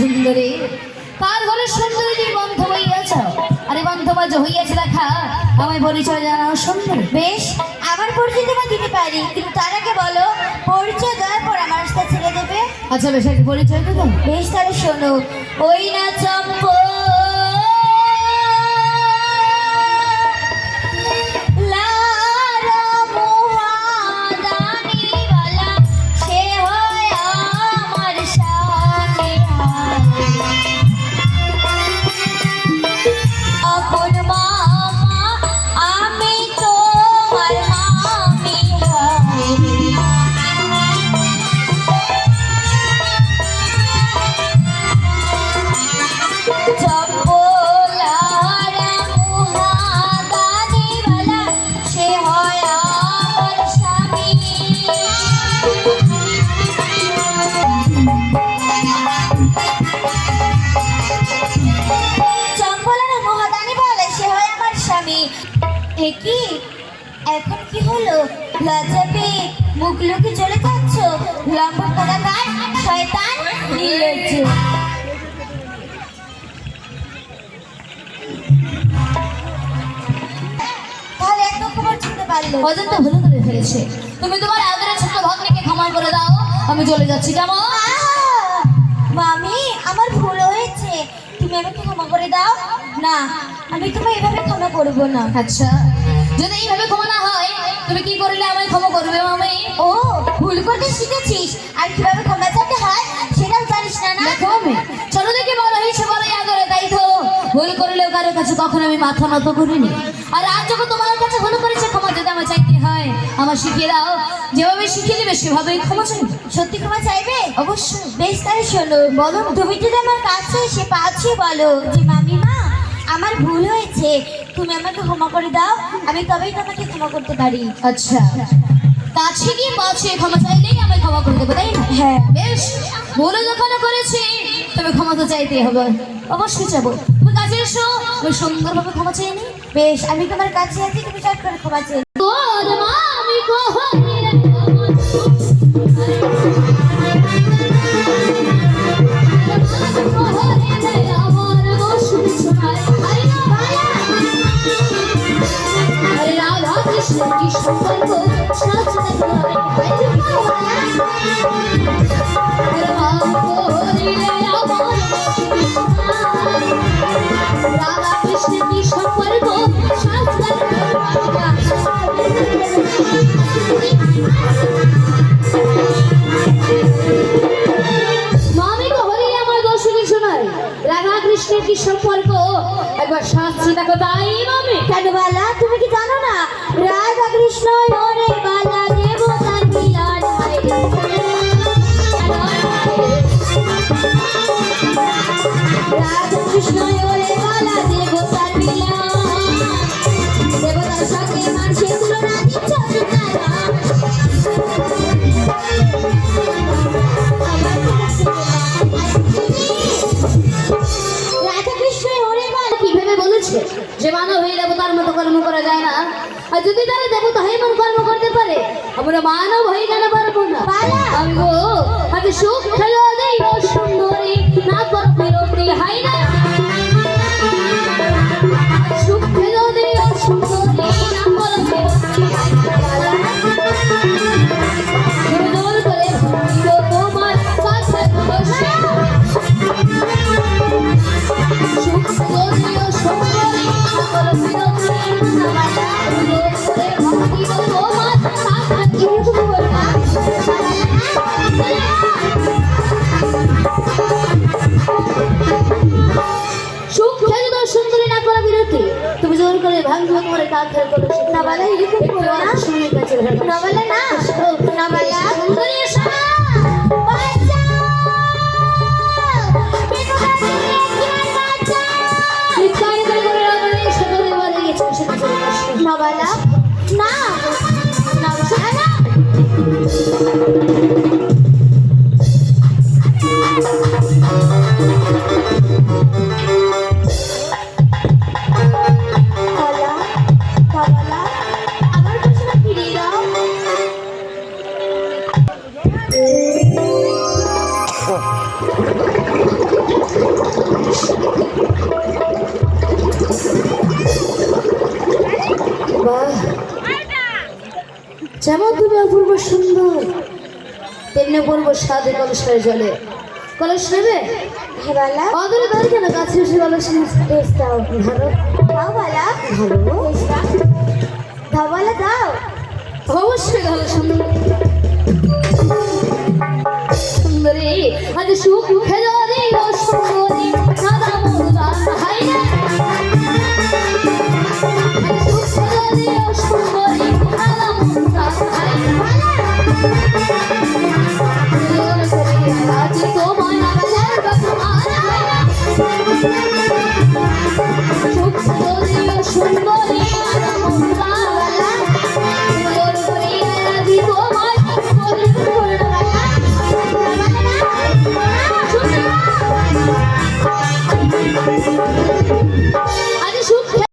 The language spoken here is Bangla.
সুন্দরী। তার ঘরে সুন্দরী তুই বন্ধ হইয়াছ। আরে বন্ধবাজ হইয়াছে লেখা আমায় পরিচয় জানাও সুন্দরী। বেশ আমার পরিচয় তোমায় দিতে পারি কিন্তু তার আগে বলো পরিচয় দেওয়ার পর আমার ছেড়ে দেবে? আচ্ছা বেশ একটা পরিচয় তো বেশ তাহলে শোনো। ওই না চম্পক এখন কি হলো? লজ্জা পেয়ে মুখ লুকে চলে যাচ্ছ? লম্বা কোদাকার শয়তান নির্লজ্জ। তাহলে এত খবর শুনতে পারল? অজন্তা ভুল করে ফেলেছে। তুমি তোমার আদরের ছোট ভগ্নিকে ক্ষমা করে দাও। আমি চলে যাচ্ছি কেমন! মামি আমার ভুল হয়েছে। তুমি আমাকে ক্ষমা করে দাও। না আমি তোমায় এভাবে ক্ষমা করব না। আচ্ছা। যদি এইভাবে ক্ষমা না হয় তুমি কি করলে? আমায় ক্ষমা করবে মামি। ও ভুল করতে শিখেছিস। আর কীভাবে ক্ষমা চাইতে হয় সেটাও জানিস না না? দেখো আমি। ছোট থেকে বড় হয়েছে বড়ই আদরে তাই তো। ভুল করলেও কারোর কাছে কখনো আমি মাথা নত করিনি। আর আজ যখন তোমার কাছে ভুল করেছে ক্ষমা যদি আমার চাইতে হয় আমার শিখিয়ে দাও। যেভাবে শিখিয়ে দেবে সেভাবেই ক্ষমা চাইবে। সত্যি ক্ষমা চাইবে? অবশ্যই। বেশ তাই শোনো বলো তুমি যদি আমার কাছে এসে পাচ্ছি বলো যে মামি মা আমার ভুল হয়েছে। তুমি আমাকে ক্ষমা করে দাও আমি তবেই তোমাকে ক্ষমা করতে পারি। আচ্ছা। কাছে গিয়ে পাচ্ছে ক্ষমা চাইলেই আমি ক্ষমা করে দেবো তাই না? হ্যাঁ। বেশ বলে যখন করেছি তবে ক্ষমা তো চাইতে হবে। অবশ্যই চাবো। তুমি কাছে এসো আমি সুন্দরভাবে ক্ষমা চাইনি বেশ আমি তোমার কাছে আছি তুমি চট করে ক্ষমা চাই কৃষ্ণের কি সম্পর্ক? একবার শাস্ত্রে দেখো তাই আর যদি তারা দেবতা হয়ে এমন কর্ম করতে পারে আমরা মানব হয়ে কেন পারব না। আমি গো সুখ খেলো দেই সুন্দরী না হাই না। সুখ খেলো দেই সুন্দরী না হাই ও সুন্দর তুমি জোর করে ভাঙ ভাঙ করে কাজ করো না বলে এরকম করো না? শুনে কাছে না? বলে না। না বলে সুন্দরী করে করে যেমন তুমি অপূর্ব সুন্দর। তেমনি অপূর্ব সাদে কলসের জলে। কলস নেবে? হ্যাঁ, অদূরে ধরে কেন? কাছে এসে কলস দাও ভালো দাও ভালো ভালো দাও ভালো দাও। অবশ্যই ভালো সুন্দর